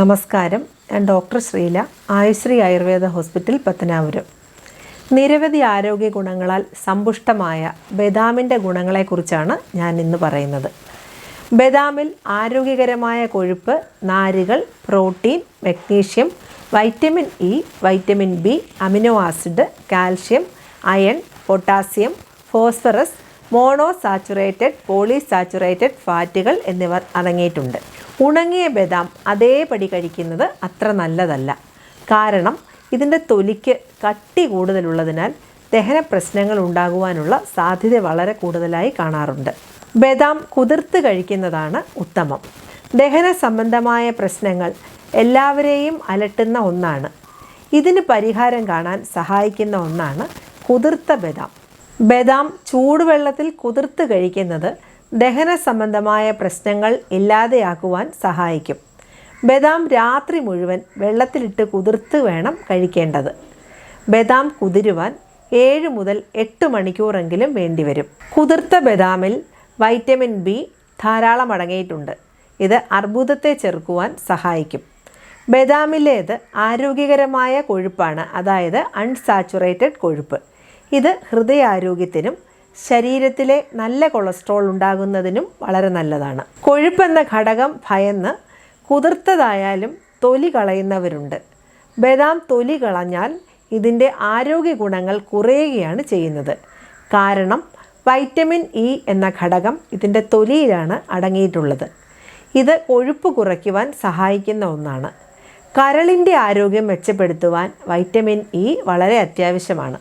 നമസ്കാരം. ഞാൻ doctor Sreela Ayushree Ayurveda hospital Pathanapuram. നിരവധി ആരോഗ്യ ഗുണങ്ങളാൽ സമ്പുഷ്ടമായ ബദാമിന്റെ ഗുണങ്ങളെക്കുറിച്ചാണ് ഞാൻ ഇന്ന് പറയുന്നത്. ബദാമിൽ ആരോഗ്യകരമായ കൊഴുപ്പ് നാരുകൾ protein magnesium vitamin E vitamin B amino acid calcium iron potassium phosphorus mono saturated polysaturated ഫാറ്റുകൾ എന്നിവ അടങ്ങിയിട്ടുണ്ട്. ഉണങ്ങിയ ബദാം അതേപടി കഴിക്കുന്നത് അത്ര നല്ലതല്ല. കാരണം ഇതിന്റെ തൊലിക്ക് കട്ടി കൂടുതലുള്ളതിനാൽ ദഹന പ്രശ്നങ്ങൾ ഉണ്ടാകുവാനുള്ള സാധ്യത വളരെ കൂടുതലായി കാണാറുണ്ട്. ബദാം കുതിർത്ത് കഴിക്കുന്നതാണ് ഉത്തമം. ദഹന സംബന്ധമായ പ്രശ്നങ്ങൾ എല്ലാവരെയും അലട്ടുന്ന ഒന്നാണ്. ഇതിന് പരിഹാരം കാണാൻ സഹായിക്കുന്ന ഒന്നാണ് കുതിർത്ത ബദാം. ബദാം ചൂടുവെള്ളത്തിൽ കുതിർത്ത് കഴിക്കുന്നത് ദഹന സംബന്ധമായ പ്രശ്നങ്ങൾ ഇല്ലാതെയാക്കുവാൻ സഹായിക്കും. ബദാം രാത്രി മുഴുവൻ വെള്ളത്തിലിട്ട് കുതിർത്ത് വേണം കഴിക്കേണ്ടത്. ബദാം കുതിരുവാൻ ഏഴ് മുതൽ എട്ട് മണിക്കൂറെങ്കിലും വേണ്ടിവരും. കുതിർത്ത ബദാമിൽ വൈറ്റമിൻ ബി ധാരാളം അടങ്ങിയിട്ടുണ്ട്. ഇത് അർബുദത്തെ ചെറുക്കുവാൻ സഹായിക്കും. ബദാമിലേത് ആരോഗ്യകരമായ കൊഴുപ്പാണ്. അതായത് അൺസാച്ചുറേറ്റഡ് കൊഴുപ്പ്. ഇത് ഹൃദയാരോഗ്യത്തിനും ശരീരത്തിലെ നല്ല കൊളസ്ട്രോൾ ഉണ്ടാകുന്നതിനും വളരെ നല്ലതാണ്. കൊഴുപ്പെന്ന ഘടകം ഭയന്ന് കുതിർത്തതായാലും തൊലി കളയുന്നവരുണ്ട്. ബദാം തൊലി കളഞ്ഞാൽ ഇതിന്റെ ആരോഗ്യ ഗുണങ്ങൾ കുറയുകയാണ് ചെയ്യുന്നത്. കാരണം വൈറ്റമിൻ ഇ എന്ന ഘടകം ഇതിന്റെ തൊലിയിലാണ് അടങ്ങിയിട്ടുള്ളത്. ഇത് കൊഴുപ്പ് കുറയ്ക്കുവാൻ സഹായിക്കുന്ന ഒന്നാണ്. കരളിന്റെ ആരോഗ്യം മെച്ചപ്പെടുത്തുവാൻ വൈറ്റമിൻ ഇ വളരെ അത്യാവശ്യമാണ്.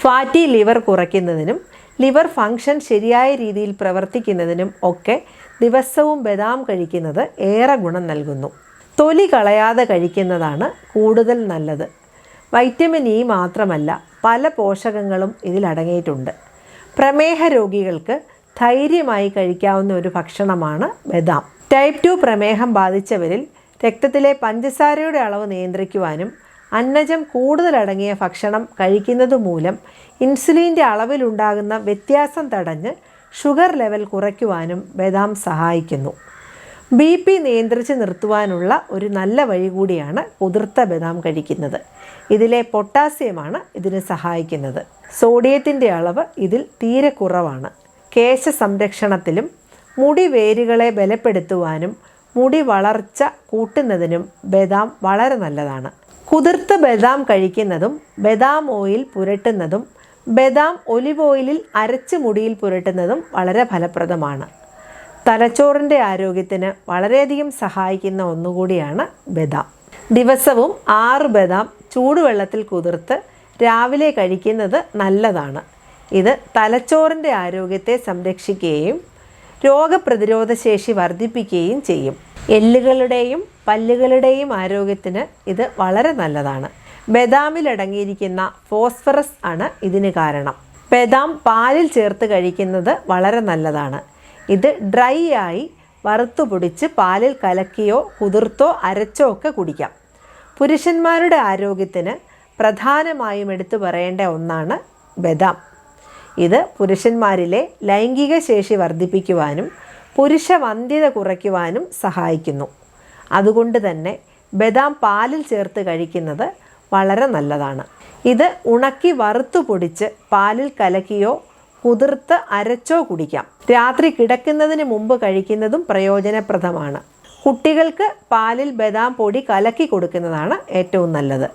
ഫാറ്റി ലിവർ കുറയ്ക്കുന്നതിനും ലിവർ ഫങ്ഷൻ ശരിയായ രീതിയിൽ പ്രവർത്തിക്കുന്നതിനും ഒക്കെ ദിവസവും ബദാം കഴിക്കുന്നത് ഏറെ ഗുണം നൽകുന്നു. തൊലി കളയാതെ കഴിക്കുന്നതാണ് കൂടുതൽ നല്ലത്. വൈറ്റമിൻ ഇ മാത്രമല്ല പല പോഷകങ്ങളും ഇതിലടങ്ങിയിട്ടുണ്ട് പ്രമേഹ രോഗികൾക്ക് ധൈര്യമായി കഴിക്കാവുന്ന ഒരു ഭക്ഷണമാണ് ബദാം. ടൈപ്പ് ടു പ്രമേഹം ബാധിച്ചവരിൽ രക്തത്തിലെ പഞ്ചസാരയുടെ അളവ് നിയന്ത്രിക്കുവാനും അന്നജം കൂടുതലടങ്ങിയ ഭക്ഷണം കഴിക്കുന്നത് മൂലം ഇൻസുലിന്റെ അളവിലുണ്ടാകുന്ന വ്യത്യാസം തടഞ്ഞ് ഷുഗർ ലെവൽ കുറയ്ക്കുവാനും ബദാം സഹായിക്കുന്നു. ബി പി നിയന്ത്രിച്ച് നിർത്തുവാനുള്ള ഒരു നല്ല വഴി കൂടിയാണ് കുതിർത്ത ബദാം കഴിക്കുന്നത്. ഇതിലെ പൊട്ടാസ്യമാണ് ഇതിന് സഹായിക്കുന്നത്. സോഡിയത്തിന്റെ അളവ് ഇതിൽ തീരെ കുറവാണ്. കേശ സംരക്ഷണത്തിലും മുടി വേരുകളെ ബലപ്പെടുത്തുവാനും മുടി വളർച്ച കൂട്ടുന്നതിനും ബദാം വളരെ നല്ലതാണ്. കുതിർത്ത ബദാം കഴിക്കുന്നതും ബദാം ഓയിൽ പുരട്ടുന്നതും ബദാം ഒലിവ് ഓയിലിൽ അരച്ച് മുടിയിൽ പുരട്ടുന്നതും വളരെ ഫലപ്രദമാണ്. തലച്ചോറിന്റെ ആരോഗ്യത്തിന് വളരെയധികം സഹായിക്കുന്ന ഒന്നുകൂടിയാണ് ബദാം. ദിവസവും ആറ് ബദാം ചൂടുവെള്ളത്തിൽ കുതിർത്ത് രാവിലെ കഴിക്കുന്നത് നല്ലതാണ്. ഇത് തലച്ചോറിന്റെ ആരോഗ്യത്തെ സംരക്ഷിക്കുകയും രോഗപ്രതിരോധ ശേഷി വർദ്ധിപ്പിക്കുകയും ചെയ്യും. എല്ലുകളുടെയും പല്ലുകളുടെയും ആരോഗ്യത്തിന് ഇത് വളരെ നല്ലതാണ്. ബദാമിൽ അടങ്ങിയിരിക്കുന്ന ഫോസ്ഫറസ് ആണ് ഇതിന് കാരണം. ബദാം പാലിൽ ചേർത്ത് കഴിക്കുന്നത് വളരെ നല്ലതാണ്. ഇത് ഡ്രൈ ആയി വറുത്തു പൊടിച്ച് പാലിൽ കലക്കിയോ കുതിർത്തോ അരച്ചോ ഒക്കെ കുടിക്കാം. പുരുഷന്മാരുടെ ആരോഗ്യത്തിന് പ്രധാനമായും എടുത്തു പറയേണ്ട ഒന്നാണ് ബദാം. ഇത് പുരുഷന്മാരിലെ ലൈംഗിക ശേഷി വർദ്ധിപ്പിക്കുവാനും പുരുഷ വന്ധ്യത കുറയ്ക്കുവാനും സഹായിക്കുന്നു. അതുകൊണ്ട് തന്നെ ബദാം പാലിൽ ചേർത്ത് കഴിക്കുന്നത് വളരെ നല്ലതാണ്. ഇത് ഉണക്കി വറുത്തു പൊടിച്ച് പാലിൽ കലക്കിയോ കുതിർത്ത് അരച്ചോ കുടിക്കാം. രാത്രി കിടക്കുന്നതിന് മുമ്പ് കഴിക്കുന്നതും പ്രയോജനപ്രദമാണ്. കുട്ടികൾക്ക് പാലിൽ ബദാം പൊടി കലക്കി കൊടുക്കുന്നതാണ് ഏറ്റവും നല്ലത്.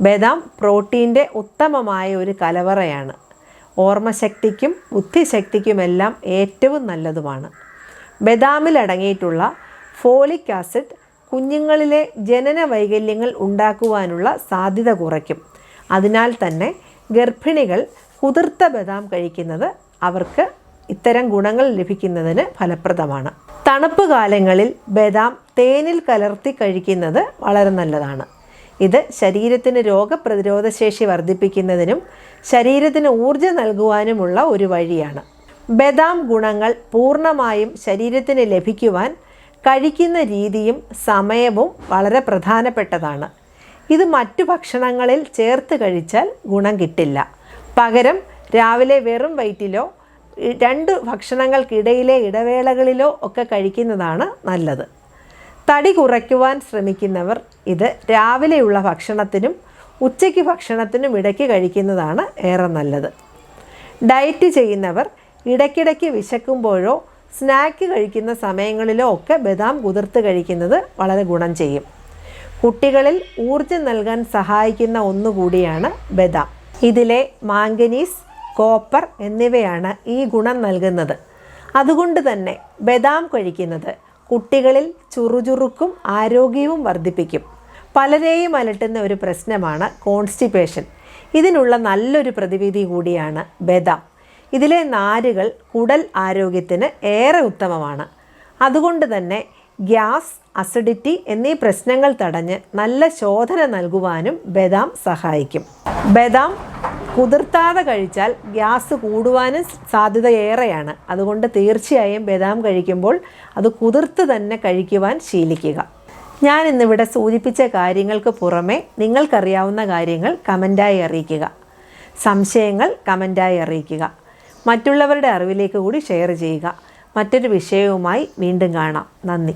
ബദാം പ്രോട്ടീന്റെ ഉത്തമമായ ഒരു കലവറയാണ്. ഓർമ്മശക്തിക്കും ബുദ്ധിശക്തിക്കുമെല്ലാം ഏറ്റവും നല്ലതുമാണ്. ബദാമിൽ അടങ്ങിയിട്ടുള്ള ഫോളിക് ആസിഡ് കുഞ്ഞുങ്ങളിലെ ജനന വൈകല്യങ്ങൾ ഉണ്ടാക്കുവാനുള്ള സാധ്യത കുറയ്ക്കും. അതിനാൽ തന്നെ ഗർഭിണികൾ കുതിർത്ത ബദാം കഴിക്കുന്നത് അവർക്ക് ഇത്തരം ഗുണങ്ങൾ ലഭിക്കുന്നതിന് ഫലപ്രദമാണ്. തണുപ്പ് കാലങ്ങളിൽ ബദാം തേനിൽ കലർത്തി കഴിക്കുന്നത് വളരെ നല്ലതാണ്. ഇത് ശരീരത്തിന് രോഗപ്രതിരോധ ശേഷി വർദ്ധിപ്പിക്കുന്നതിനും ശരീരത്തിന് ഊർജം നൽകുവാനുമുള്ള ഒരു വഴിയാണ്. ബദാം ഗുണങ്ങൾ പൂർണമായും ശരീരത്തിന് ലഭിക്കുവാൻ കഴിക്കുന്ന രീതിയും സമയവും വളരെ പ്രധാനപ്പെട്ടതാണ്. ഇത് മറ്റു ഭക്ഷണങ്ങളിൽ ചേർത്ത് കഴിച്ചാൽ ഗുണം കിട്ടില്ല. പകരം രാവിലെ വെറും വയറ്റിലോ രണ്ട് ഭക്ഷണങ്ങൾക്കിടയിലെ ഇടവേളകളിലോ ഒക്കെ കഴിക്കുന്നതാണ് നല്ലത്. തടി കുറയ്ക്കുവാൻ ശ്രമിക്കുന്നവർ ഇത് രാവിലെയുള്ള ഭക്ഷണത്തിനും ഉച്ചയ്ക്ക് ഭക്ഷണത്തിനും ഇടയ്ക്ക് കഴിക്കുന്നതാണ് ഏറെ നല്ലത്. ഡയറ്റ് ചെയ്യുന്നവർ ഇടയ്ക്കിടയ്ക്ക് വിശക്കുമ്പോഴോ സ്നാക്ക് കഴിക്കുന്ന സമയങ്ങളിലോ ഒക്കെ ബദാം കുതിർത്ത് കഴിക്കുന്നത് വളരെ ഗുണം ചെയ്യും. കുട്ടികളിൽ ഊർജം നൽകാൻ സഹായിക്കുന്ന ഒന്നുകൂടിയാണ് ബദാം. ഇതിലെ മാംഗനീസ് കോപ്പർ എന്നിവയാണ് ഈ ഗുണം നൽകുന്നത്. അതുകൊണ്ട് തന്നെ ബദാം കഴിക്കുന്നത് കുട്ടികളിൽ ചുറുചുറുക്കും ആരോഗ്യവും വർദ്ധിപ്പിക്കും. പലരെയും അലട്ടുന്ന ഒരു പ്രശ്നമാണ് കോൺസ്റ്റിപ്പേഷൻ. ഇതിനുള്ള നല്ലൊരു പ്രതിവിധി കൂടിയാണ് ബദാം. ഇതിലെ നാരുകൾ കുടൽ ആരോഗ്യത്തിന് ഏറെ ഉത്തമമാണ്. അതുകൊണ്ട് തന്നെ ഗ്യാസ് അസിഡിറ്റി എന്നീ പ്രശ്നങ്ങൾ തടഞ്ഞ് നല്ല ശോധന നൽകുവാനും ബദാം സഹായിക്കും. ബദാം കുതിർത്താതെ കഴിച്ചാൽ ഗ്യാസ് കൂടുവാനും സാധ്യത ഏറെയാണ്. അതുകൊണ്ട് തീർച്ചയായും ബദാം കഴിക്കുമ്പോൾ അത് കുതിർത്ത് തന്നെ കഴിക്കുവാൻ ശീലിക്കുക. ഞാൻ ഇന്നിവിടെ സൂചിപ്പിച്ച കാര്യങ്ങൾക്ക് പുറമെ നിങ്ങൾക്കറിയാവുന്ന കാര്യങ്ങൾ കമന്റായി അറിയിക്കുക. സംശയങ്ങൾ കമന്റായി അറിയിക്കുക. മറ്റുള്ളവരുടെ അറിവിലേക്ക് കൂടി ഷെയർ ചെയ്യുക. മറ്റൊരു വിഷയവുമായി വീണ്ടും കാണാം. നന്ദി.